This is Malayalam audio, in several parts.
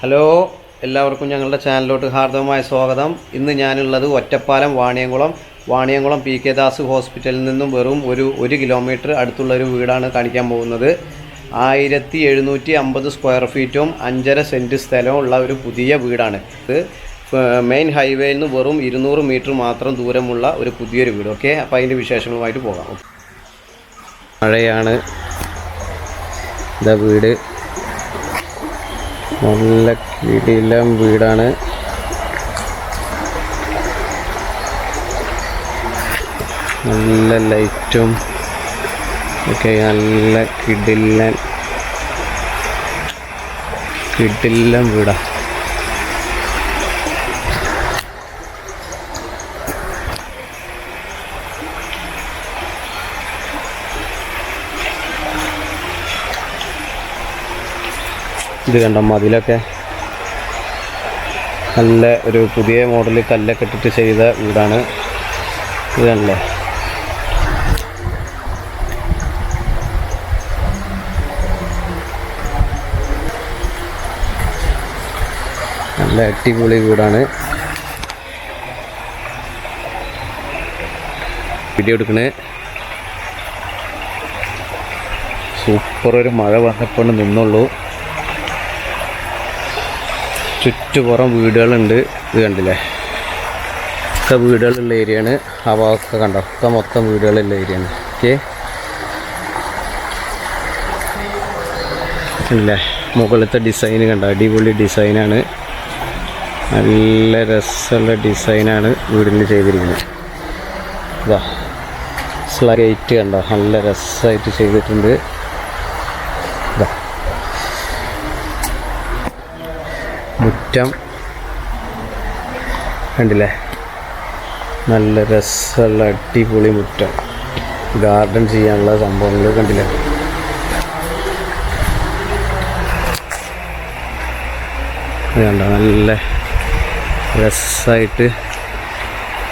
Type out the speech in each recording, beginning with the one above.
ഹലോ എല്ലാവർക്കും ഞങ്ങളുടെ ചാനലിലോട്ട് ഹാർദവമായ സ്വാഗതം. ഇന്ന് ഞാനുള്ളത് ഒറ്റപ്പാലം വാണിയംകുളം വാണിയംകുളം പി കെ ദാസ് ഹോസ്പിറ്റലിൽ നിന്നും വെറും ഒരു ഒരു കിലോമീറ്റർ അടുത്തുള്ള ഒരു വീടാണ് കാണിക്കാൻ പോകുന്നത്. ആയിരത്തി എഴുന്നൂറ്റി അമ്പത് സ്ക്വയർ ഫീറ്റും അഞ്ചര സെന്റ് ഉള്ള ഒരു പുതിയ വീടാണ്. ഇത് മെയിൻ ഹൈവേയിൽ നിന്ന് വെറും ഇരുന്നൂറ് മീറ്റർ മാത്രം ദൂരമുള്ള ഒരു പുതിയൊരു വീട്. ഓക്കെ അപ്പോൾ അതിന്റെ വിശേഷങ്ങളുമായിട്ട് പോകാം. മഴയാണ്. ഇതാ വീട്. നല്ല കിടിലം വീടാണ്. നല്ല ലൈറ്റും ഒക്കെ നല്ല കിടിലൻ കിടിലം വീടാ. ഇത് കണ്ട? മതിലൊക്കെ നല്ല ഒരു പുതിയ മോഡൽ കല്ലൊക്കെ ഇട്ടിട്ട് ചെയ്ത വീടാണ്. ഇത് കണ്ടല്ലേ നല്ല അടിപൊളി വീടാണ്. വീഡിയോ എടുക്കണേ. സൂപ്പർ ഒരു മഴ വന്നപ്പോൾ നിന്നുള്ളൂ. ചുറ്റുപുറം വീടുകളുണ്ട്. ഇത് കണ്ടില്ലേ? ഒക്കെ വീടുകളുള്ള ഏരിയയാണ്. ആ ഭാഗമൊക്കെ കണ്ടോ? ഒക്കെ മൊത്തം വീടുകളുള്ള ഏരിയയാണ്. ഓക്കെ. ഇല്ലേ മുകളിലത്തെ ഡിസൈൻ കണ്ടോ? അടിപൊളി ഡിസൈനാണ് നല്ല രസമുള്ള ഡിസൈനാണ് വീടിന് ചെയ്തിരിക്കുന്നത്. ഇതാ സ്ലൈറ്റ് കണ്ടോ? നല്ല രസമായിട്ട് ചെയ്തിട്ടുണ്ട് ഇതാ മുറ്റം. കണ്ടില്ലേ? നല്ല രസമുള്ള അടിപൊളി മുറ്റം. ഗാർഡൻ ചെയ്യാനുള്ള സംഭവങ്ങൾ കണ്ടില്ലേ? നല്ല രസമായിട്ട്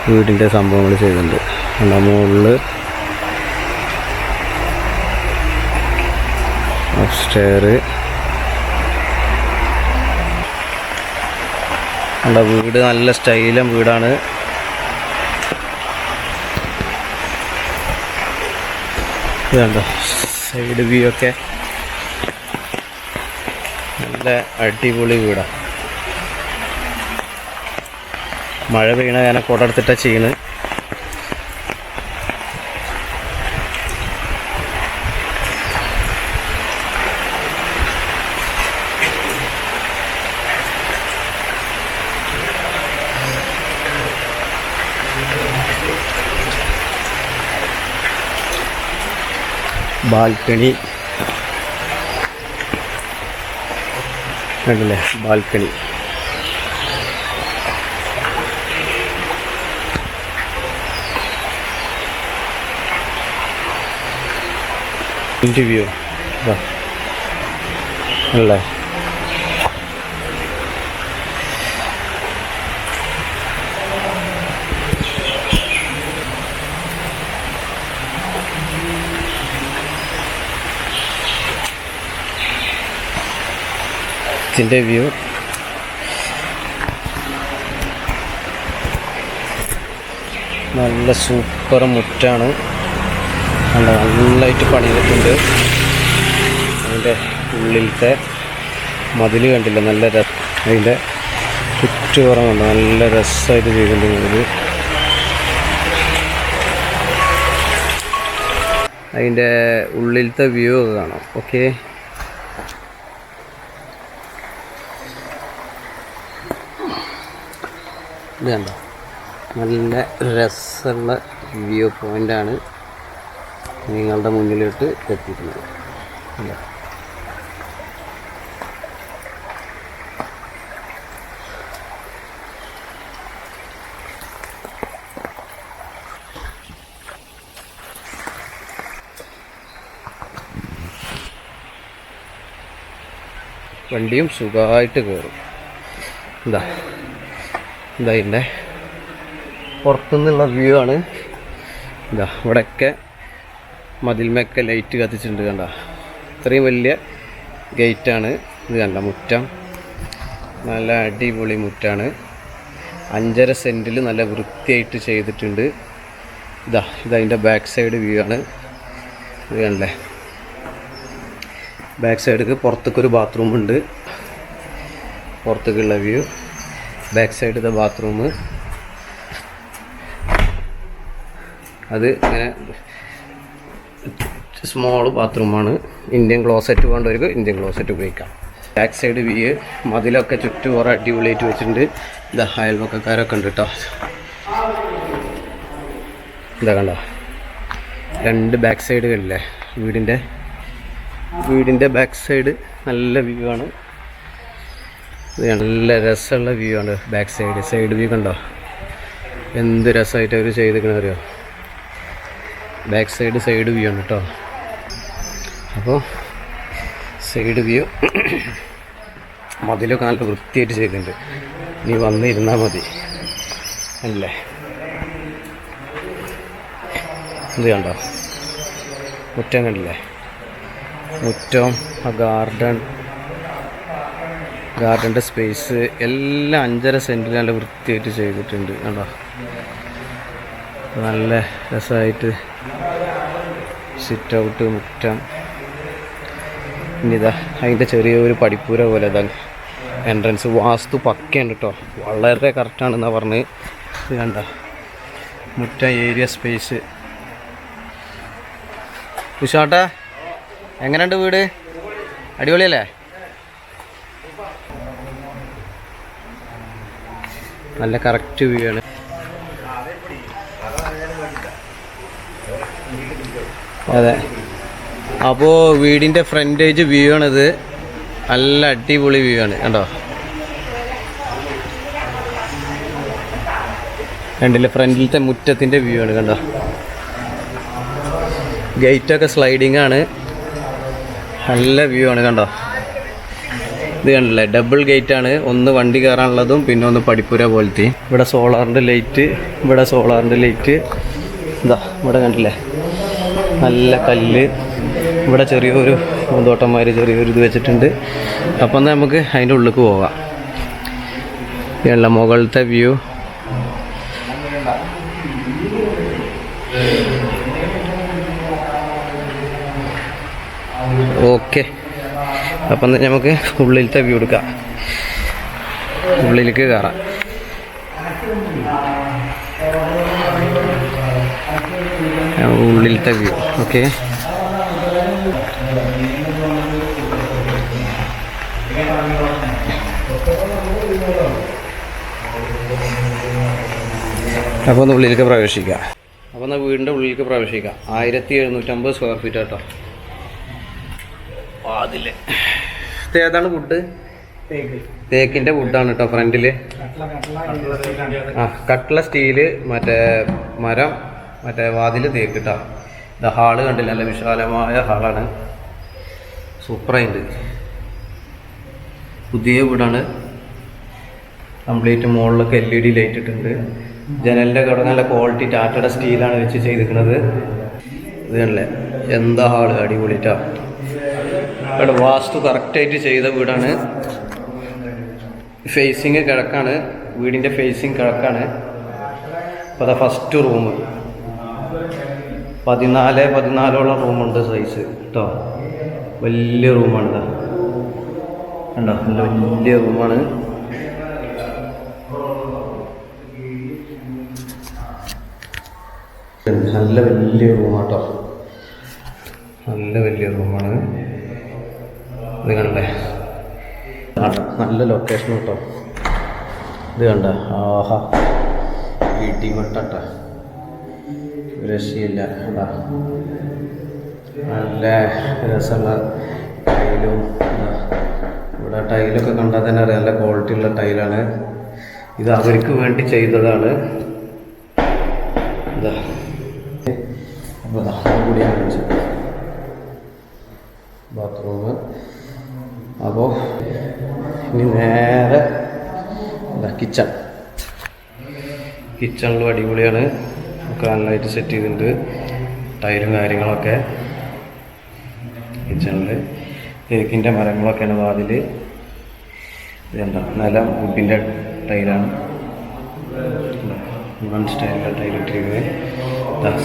വീടിന്റെ സംഭവങ്ങൾ ചെയ്തിട്ടുണ്ട്. കണ്ടോ? മുകളിൽ സ്റ്റെയർ കണ്ടോ വീട് നല്ല സ്റ്റൈലും വീടാണ്. ഇതുണ്ടോ സൈഡ് വ്യൂ ഒക്കെ. നല്ല അടിപൊളി വീടാണ് മഴ പെയ്യണ ഞാൻ കൊടുത്തിട്ടാണ് ചെയ്യുന്നത്. ബാൽക്കണി. കണ്ടില്ലേ? ബാൽക്കണി. ഇന്റർവ്യൂ അല്ലേ ഇതിന്റെ വ്യൂ. നല്ല സൂപ്പർ മുറ്റാണ്. നല്ല നന്നായിട്ട് പണിതിട്ടുണ്ട്. അതിന്റെ ഉള്ളിലത്തെ മതിൽ കണ്ടില്ല നല്ല രസ അതിന്റെ ചുറ്റുപുറം കണ്ടോ നല്ല രസമായിട്ട് ചെയ്തിട്ടുണ്ട് മതിൽ അതിന്റെ ഉള്ളിലത്തെ വ്യൂ ഒക്കെ കാണാം. ഓക്കെ. ഇത് നല്ല രസമുള്ള വ്യൂ പോയിന്റാണ് നിങ്ങളുടെ മുന്നിലോട്ട് എത്തിക്കുന്നത്? വണ്ടിയും സുഖമായിട്ട് കയറും. എന്താ ഇതിന്റെ പുറത്തുനിന്നുള്ള വ്യൂ ആണ്. ഇതാ ഇവിടെയൊക്കെ മതിൽമൊക്കെ ലൈറ്റ് കത്തിച്ചിട്ടുണ്ട് കണ്ട? ഇത്രയും വലിയ ഗേറ്റാണ് ഇത് കണ്ട മുറ്റം? നല്ല അടിപൊളി മുറ്റാണ്. അഞ്ചര സെന്റിൽ നല്ല വൃത്തിയായിട്ട് ചെയ്തിട്ടുണ്ട്. ഇതാ ഇതതിന്റെ ബാക്ക് സൈഡ് വ്യൂ ആണ്. ഇത് കണ്ടേ? ബാക്ക് സൈഡിൽ പുറത്തേക്കൊരു ബാത്റൂമുണ്ട് പുറത്തേക്കുള്ള view back side the bathroom അത് ഇങ്ങനെ സ്മോൾ ബാത്റൂമാണ് ഇന്ത്യൻ ക്ലോസറ്റ് വേണ്ടവർക്ക് ഇന്ത്യൻ ക്ലോസറ്റ് ഉപയോഗിക്കാം. ബാക്ക് സൈഡ് വ്യൂ മതിലൊക്കെ ചുറ്റും കുറേ അടിപൊളിയായിട്ട് വെച്ചിട്ടുണ്ട്. ഇതാ അയൽവക്കക്കാരൊക്കെ ഉണ്ട് കേട്ടോ ഇതാ കണ്ടോ? രണ്ട് ബാക്ക് സൈഡുകളില്ലേ വീടിന്റെ വീടിന്റെ ബാക്ക് സൈഡ് നല്ല വ്യൂ ആണ്. നല്ല രസമുള്ള വ്യൂ ആണ് ബാക്ക് സൈഡ് സൈഡ് വ്യൂ കണ്ടോ? എന്ത് രസമായിട്ട് അവർ ചെയ്തിരിക്കണ അറിയോ? ബാക്ക് സൈഡ് സൈഡ് വ്യൂ ആണ് കേട്ടോ അപ്പോൾ സൈഡ് വ്യൂ മതിലൊക്കെ നല്ല വൃത്തിയായിട്ട് ചെയ്തിട്ടുണ്ട്. നീ വന്നിരുന്നാൽ മതി. അല്ലേ? ഇത് കണ്ടോ? മുറ്റം കണ്ടില്ലേ? മുറ്റം ആ ഗാർഡൻ ഗാർഡന്റെ സ്പേസ് എല്ലാം അഞ്ചര സെന്റിൽ നല്ല വൃത്തിയായിട്ട് ചെയ്തിട്ടുണ്ട് കണ്ടോ? നല്ല രസമായിട്ട് സിറ്റ് ഔട്ട് മുറ്റം. ഇനിതാ അതിന്റെ ചെറിയൊരു പഠിപ്പൂര പോലെ ഇതാ. എൻട്രൻസ് വാസ്തു പക്കയുണ്ട് കേട്ടോ. വളരെ കറക്റ്റാണെന്നാണ് പറഞ്ഞ്. ഇത് കണ്ട? മുറ്റം ഏരിയ സ്പേസ് ഉഷാട്ടാ? എങ്ങനെയുണ്ട് വീട്? അടിപൊളിയല്ലേ? നല്ല കറക്റ്റ് വ്യൂ ആണ്. അതെ. അപ്പോൾ വീടിന്റെ ഫ്രണ്ടേജ് വ്യൂ ആണിത്. നല്ല അടിപൊളി വ്യൂ ആണ് കണ്ടോ? കണ്ടില്ല? ഫ്രണ്ടിലത്തെ മുറ്റത്തിന്റെ വ്യൂ ആണ് കണ്ടോ? ഗേറ്റൊക്കെ സ്ലൈഡിങ് ആണ്. നല്ല വ്യൂ ആണ് കണ്ടോ? ഇത് കണ്ടില്ലേ? ഡബിൾ ഗേറ്റ് ആണ്. ഒന്ന് വണ്ടി കയറാനുള്ളതും പിന്നെ ഒന്ന് പഠിപ്പുര പോലത്തെ. ഇവിടെ സോളാറിന്റെ ലൈറ്റ് ഇവിടെ സോളാറിന്റെ ലൈറ്റ് ഇതാ ഇവിടെ കണ്ടില്ലേ? നല്ല കല്ല്. ഇവിടെ ചെറിയൊരു പൂന്തോട്ടന്മാർ ചെറിയൊരു ഇത് വെച്ചിട്ടുണ്ട്. അപ്പം എന്നാൽ നമുക്ക് അതിന്റെ ഉള്ളിലേക്ക് പോകാം. ഇല്ല മുകളിലത്തെ വ്യൂ ഓക്കെ അപ്പം നമുക്ക് ഉള്ളിലത്തെ വ്യൂ എടുക്കാം. ഉള്ളിലേക്ക് കയറാം. ഉള്ളിലത്തെ വ്യൂ ഓക്കെ. അപ്പോൾ ഒന്ന് ഉള്ളിലേക്ക് പ്രവേശിക്കാം. അപ്പോൾ എന്നാൽ വീടിന്റെ ഉള്ളിലേക്ക് പ്രവേശിക്കാം. ആയിരത്തി എഴുന്നൂറ്റമ്പത് സ്ക്വയർ ഫീറ്റ് കേട്ടോ അതിൽ ഇത് ഏതാണ് വുഡ് തേക്കിന്റെ വുഡാണ് കേട്ടോ ഫ്രണ്ടിൽ ആ കട്ട്ല സ്റ്റീൽ മറ്റേ മരം മറ്റേ വാതിൽ തേക്ക് കേട്ടോ ഇത് ഹാൾ കണ്ടില്ല നല്ല വിശാലമായ ഹാളാണ്. സൂപ്പറായിട്ട് പുതിയ വീടാണ്. കംപ്ലീറ്റ് മുകളിലൊക്കെ എൽ ഇ ഡി ലൈറ്റ് ഇട്ടിട്ടുണ്ട്. ജനലിന്റെ കട നല്ല ക്വാളിറ്റി ടാറ്റയുടെ സ്റ്റീലാണ് വെച്ച് ചെയ്തിരിക്കുന്നത്. ഇത് കണ്ടല്ലേ എന്താ ഹാൾ? അടിപൊളിട്ടാ ഇവിടെ വാസ്തു കറക്റ്റായിട്ട് ചെയ്ത വീടാണ്. ഫേസിങ് കിഴക്കാണ്. വീടിന്റെ ഫേസിങ് കിഴക്കാണ്. അപ്പോൾ അതാ ഫസ്റ്റ് റൂം പതിനാല് പതിനാലോളം റൂമുണ്ട് സൈസ് കേട്ടോ വലിയ റൂമാണ് കണ്ടോ? നല്ല വലിയ റൂമാണ് നല്ല വലിയ റൂമാട്ടോ നല്ല വലിയ റൂമാണ് കണ്ടേ നല്ല ലൊക്കേഷൻ കേട്ടോ ഇത് കണ്ട ആഹാ. വീട്ടിൽ ഇടിമട്ട രക്ഷയില്ല. കണ്ടാ. നല്ല രസമുള്ള ടൈലും. ഇവിടെ ടൈലൊക്കെ കണ്ടാൽ തന്നെ അറിയാം. നല്ല ക്വാളിറ്റി ഉള്ള ടൈലാണ്. ഇത് അവർക്ക് വേണ്ടി ചെയ്തതാണ്. ഇതാ. അപ്പോൾ ഇതാ കൂടി ബാത്റൂം അപ്പോൾ ഇനി നേരെ കിച്ചൺ കിച്ചണിലും അടിപൊളിയാണ്. ഒക്കെ നന്നായിട്ട് സെറ്റ് ചെയ്തിട്ടുണ്ട്. ടൈലും കാര്യങ്ങളൊക്കെ കിച്ചണിൽ തേക്കിന്റെ മരങ്ങളൊക്കെയാണ് വാതിൽ ഇതെന്താ നല്ല വുഡിന്റെ ടൈലാണ് വൺ സ്റ്റൈലിലെ ടൈൽ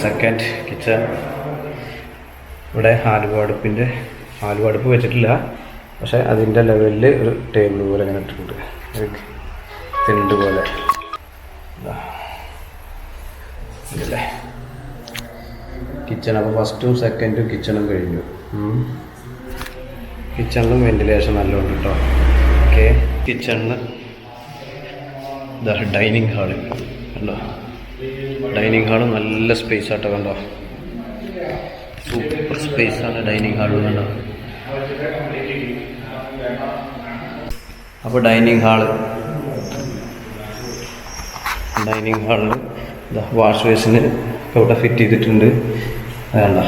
സെക്കൻഡ് കിച്ചൺ ഇവിടെ ആലുവ അടുപ്പിന്റെ വെച്ചിട്ടില്ല. പക്ഷേ അതിന്റെ ലെവലിൽ ഒരു ടേബിൾ പോലെ അങ്ങനെ ഇട്ടിട്ടുണ്ട്. തിണ്ട് പോലെ. കിച്ചൺ അപ്പോൾ ഫസ്റ്റും സെക്കൻഡും കിച്ചണും കഴിഞ്ഞു. കിച്ചണിലും വെന്റിലേഷൻ നല്ലോണം കേട്ടോ ഓക്കെ കിച്ചണിന് ഡൈനിങ് ഹാൾ കണ്ടോ? ഡൈനിങ് ഹാൾ നല്ല സ്പേസ് ആട്ടോ കണ്ടോ? സൂപ്പർ സ്പേസ് ആണ് ഡൈനിങ് ഹാളിൽ കണ്ടോ? അപ്പോൾ ഡൈനിങ് ഹാൾ. ഡൈനിങ് ഹാളിൽ വാഷ് ബേസിന് ഇവിടെ ഫിറ്റ് ചെയ്തിട്ടുണ്ട്. വേണ്ട.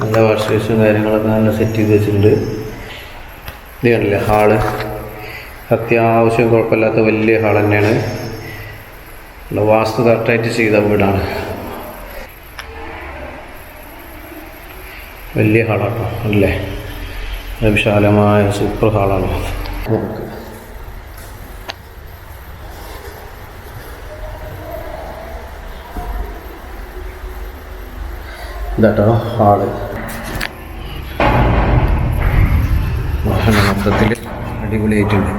നല്ല വാഷ് ബേസും കാര്യങ്ങളൊക്കെ നല്ല സെറ്റ് ചെയ്ത് വെച്ചിട്ടുണ്ട്. ഇത് കണ്ടില്ല ഹാൾ. അത്യാവശ്യം കുഴപ്പമില്ലാത്ത വലിയ ഹാൾ തന്നെയാണ്. വാസ്തു കറക്റ്റായിട്ട് ചെയ്ത വീടാണ്. വലിയ ഹാളാണ് അല്ലേ? വിശാലമായ സൂപ്പർ ഹാളാണ് നമുക്ക് ഇതാട്ടോ ഹാൾ മൊത്തത്തിൽ അടിപൊളിയായിട്ടുണ്ട്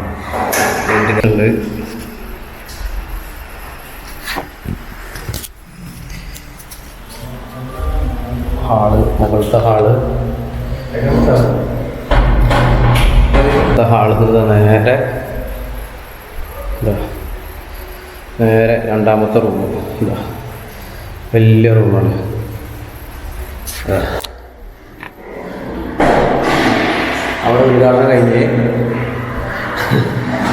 പെയിന്റുകളുണ്ട് ഹാൾ മുകളിലത്തെ ഹാൾ മുകളിലത്തെ ഹാൾ നിന്ന് നേരെ എന്താ നേരെ രണ്ടാമത്തെ റൂം എന്താ വലിയ റൂമാണ്. അവിടെ ഉദ്ഘാടനം കഴിഞ്ഞ്.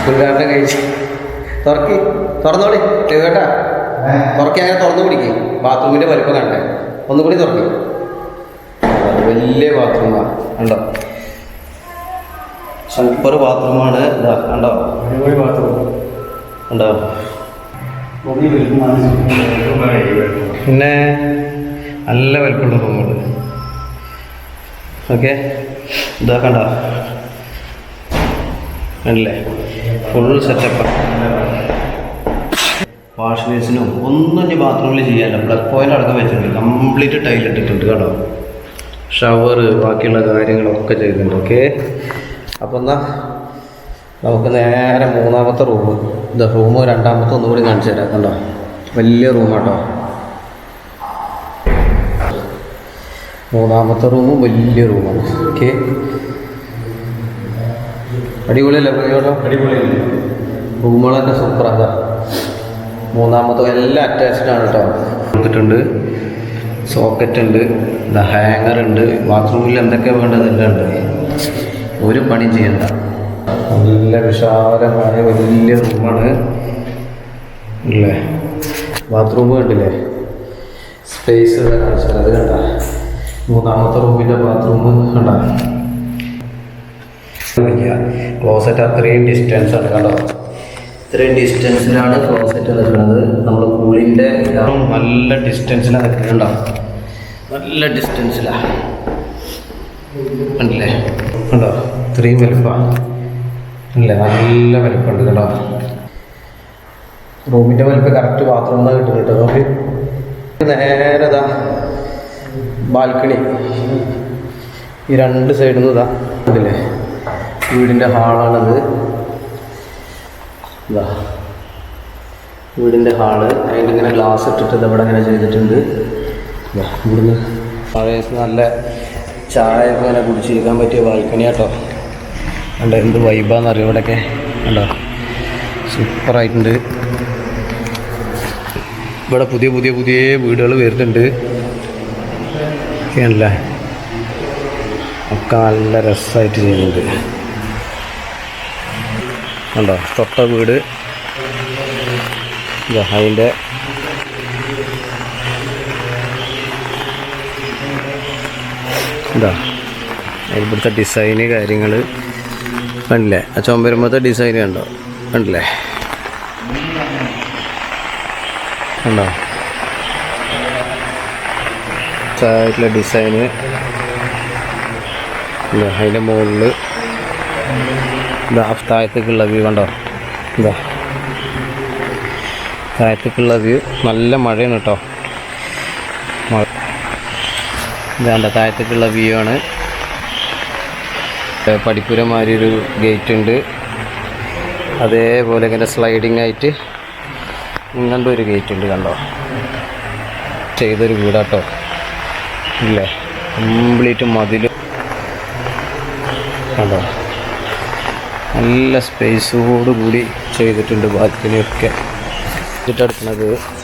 ഉദ്ഘാടനം കഴിച്ച് തുറക്കി. തുറന്നോളി. കേട്ടാ? തുറക്കി അങ്ങനെ തുറന്നു പിടിക്കേ. ബാത്റൂമിന്റെ വലിപ്പം കണ്ടേ. ഒന്നുകൂടി തുറക്കി. വലിയ ബാത്റൂമാണ് കണ്ടോ? സൂപ്പർ ബാത്റൂമാണ് കണ്ടോ? അടിപൊളി ബാത്റൂം വരുമാനം പിന്നെ നല്ല വലിപ്പമുള്ള റൂമുണ്ട്. ഓക്കെ. ഇതാ കണ്ടോ? അല്ലേ? Full setup. വാഷ് ബേസിനും ഒന്നും ഇനി ബാത്റൂമിൽ ചെയ്യാനില്ല. പ്ലഗ് പോയിന്റ് അടക്കം വെച്ചിട്ടുണ്ട്. കംപ്ലീറ്റ് ടൈൽ ഇട്ടിട്ടുണ്ട് കേട്ടോ ഷവർ ബാക്കിയുള്ള കാര്യങ്ങളൊക്കെ ചെയ്തിട്ടുണ്ട്. ഓക്കെ. അപ്പോൾ എന്നാ നമുക്ക് നേരെ മൂന്നാമത്തെ റൂം ഇത് റൂമ് രണ്ടാമത്തെ ഒന്നും കൂടി കാണിച്ചു തരാം കണ്ടോ? വലിയ റൂമാട്ടോ മൂന്നാമത്തെ റൂമ് വലിയ റൂമാണ് ഓക്കെ അടിപൊളിയല്ലേ കേട്ടോ? അടിപൊളിയല്ലേ? റൂമുകളൊക്കെ സൂപ്പറാണ് മൂന്നാമത്തെ എല്ലാം അറ്റാച്ച്ഡ് ആണ് കേട്ടോ. കൊടുത്തിട്ടുണ്ട്. സോക്കറ്റ് ഉണ്ട്. ഹാങ്ങർ ഉണ്ട്. ബാത്റൂമിൽ എന്തൊക്കെ വേണ്ടതെല്ലാം ഉണ്ട്. ഒരു പണി ചെയ്യണ്ട. നല്ല വിശാലമായ വലിയ റൂമാണ് അല്ലേ ബാത്റൂം കണ്ടില്ലേ? സ്പേസ് കാണിച്ചത് അത് കണ്ട. മൂന്നാമത്തെ റൂമിന്റെ ബാത്റൂം കണ്ട. ക്ലോസറ്റ് അത്രയും ഡിസ്റ്റൻസ് ആണ് കണ്ടോ? ഇത്രയും ഡിസ്റ്റൻസിലാണ് ക്ലോസറ്റ് നിൽക്കുന്നത് നമ്മൾ കൂളിന്റെ നല്ല ഡിസ്റ്റൻസിലാണ് നിൽക്കുന്നുണ്ടോ? നല്ല ഡിസ്റ്റൻസിലാണ് ഉണ്ടല്ലേ കണ്ടോ ഇത്രയും വലുപ്പമാണ് അല്ല നല്ല വലുപ്പമുണ്ട് കേട്ടോ. റൂമിന്റെ വലുപ്പം കറക്റ്റ് ബാത്റൂമിൽ കിട്ടും കേട്ടോ. നോക്കി. നേരെ ഇതാ ബാൽക്കണി. ഈ രണ്ട് സൈഡിൽ നിന്ന് ഇതാ. അതില്ലേ വീടിന്റെ ഹാളാണിത് ഇതാ. വീടിന്റെ ഹാൾ അതിന്റെ ഇങ്ങനെ ഗ്ലാസ് ഇട്ടിട്ട് ഇവിടെ ഇങ്ങനെ ചെയ്തിട്ടുണ്ട്. ഇവിടുന്ന്. പഴയ നല്ല ചായ അങ്ങനെ കുടിച്ചിരിക്കാൻ പറ്റിയ ബാൽക്കണി കേട്ടോ കണ്ടോ എന്ത് വൈബാന്ന് അറിയാം ഇവിടെയൊക്കെ? കണ്ടോ? സൂപ്പറായിട്ടുണ്ട് ഇവിടെ പുതിയ പുതിയ പുതിയ വീടുകൾ വരുന്നുണ്ട്. ഒക്കെയാണല്ലേ ഒക്കെ നല്ല രസമായിട്ട് ചെയ്യുന്നുണ്ട്. കണ്ടോ? തൊട്ട വീട്. അതിന്റെ ഇതാ. ഇവിടുത്തെ ഡിസൈന് കാര്യങ്ങൾ കണ്ടില്ലേ? ആ വരുമ്പോഴത്തെ ഡിസൈൻ കണ്ടോ? കണ്ടില്ലേ? കണ്ടോ? സൈഡിലെ ഡിസൈന് അതിന്റെ മുകളിൽ ഇതാ താഴത്തേക്കുള്ള വ്യൂ കണ്ടോ? ഇതാ. താഴത്തേക്കുള്ള വ്യൂ നല്ല മഴയാണ് കേട്ടോ. മഴ ഇതാണ്ട താഴത്തേക്കുള്ള വ്യൂ ആണ്. ഒരു ഗേറ്റ് ഉണ്ട്. അതേപോലെ ഇങ്ങനെ സ്ലൈഡിങ് ആയിട്ട് ഇങ്ങനത്തെ ഒരു ഗേറ്റ് ഉണ്ട് കണ്ടോ? ചെയ്തൊരു വീടാട്ടോ. ഇല്ലേ? കംപ്ലീറ്റ് മതിൽ കണ്ടോ? നല്ല സ്പേസോടുകൂടി ചെയ്തിട്ടുണ്ട് ബാൽക്കണിയൊക്കെ. ചുറ്റെടുക്കുന്നത്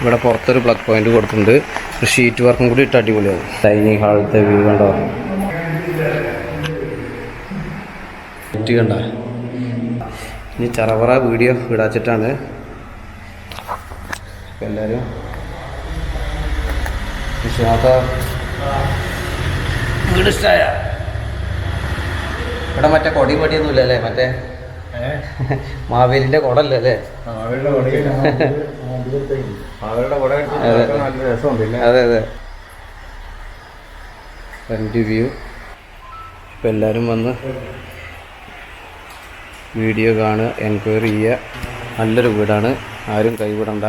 ഇവിടെ പുറത്തൊരു പ്ലഗ് പോയിന്റ് കൊടുത്തിട്ടുണ്ട്. ഒരു ഷീറ്റ് വർക്കും കൂടി ഇട്ട് അടിപൊളിയാണ്. ഡൈനിങ് ഹാളിലത്തെ വ്യൂ കണ്ടോ? കണ്ടോ? ഇനി ചറവറ വീഡിയോ ഇടാച്ചിട്ടാണ് എല്ലാവരും വിശ്വാസ. വീട് ഇഷ്ടമായ ഇവിടെ മറ്റേ കൊടി പടിയൊന്നുമില്ല അല്ലേ മറ്റേ മാവേലിന്റെ കൊടല്ലേ അല്ലേ? അതെ. അതെ. ഫ്രണ്ട് വ്യൂ ഇപ്പം എല്ലാവരും വന്ന് വീഡിയോ കാണുക എൻക്വയറി ചെയ്യുക. നല്ലൊരു വീടാണ്. ആരും കൈവിടണ്ട.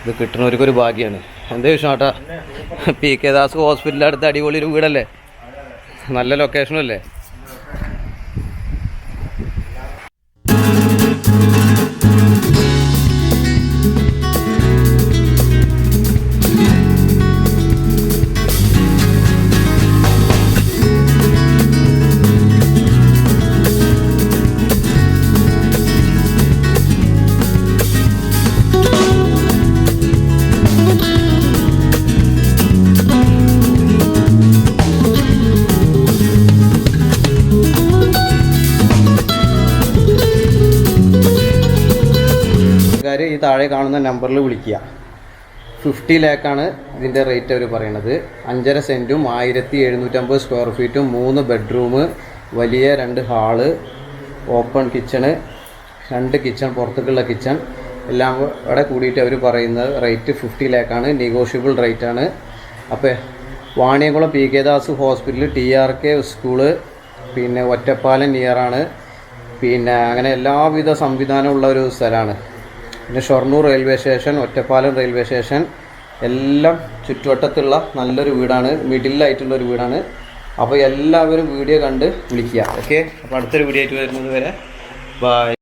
ഇത് കിട്ടുന്നവർക്കൊരു ഭാഗ്യമാണ് എന്താ വിഷയം ആട്ടാ പി കെ ദാസ് ഹോസ്പിറ്റലിന്റെ അടുത്ത് അടിപൊളി ഒരു വീടല്ലേ? നല്ല ലൊക്കേഷനല്ലേ കാര്യം കാണുന്ന നമ്പറിൽ വിളിക്കുക. ഫിഫ്റ്റി ലാക്കാണ് ഇതിന്റെ റേറ്റ് അവർ പറയണത്. അഞ്ചര സെന്റും ആയിരത്തി എഴുന്നൂറ്റമ്പത് സ്ക്വയർ ഫീറ്റും മൂന്ന് ബെഡ്റൂം വലിയ രണ്ട് ഹാൾ ഓപ്പൺ കിച്ചണ് രണ്ട് കിച്ചൺ പുറത്തേക്കുള്ള കിച്ചൺ എല്ലാം കൂടെ കൂടിയിട്ട് അവർ പറയുന്ന റേറ്റ് ഫിഫ്റ്റി ലാക്കാണ് നെഗോഷ്യബിൾ റേറ്റ് ആണ്. അപ്പോൾ Vaniyamkulam P K Das hospital T R K school പിന്നെ ഒറ്റപ്പാലം നിയറാണ് പിന്നെ അങ്ങനെ എല്ലാവിധ സംവിധാനമുള്ള ഒരു സ്ഥലമാണ്. പിന്നെ Shoranur railway station Ottapalam railway station എല്ലാം ചുറ്റുവട്ടത്തുള്ള നല്ലൊരു വീടാണ് മിഡിലായിട്ടുള്ള ഒരു വീടാണ്. അപ്പോൾ എല്ലാവരും വീഡിയോ കണ്ട് വിളിക്കുക ഓക്കെ? അപ്പോൾ അടുത്തൊരു വീഡിയോ ആയിട്ട് വരുന്നത് വരെ. ബൈ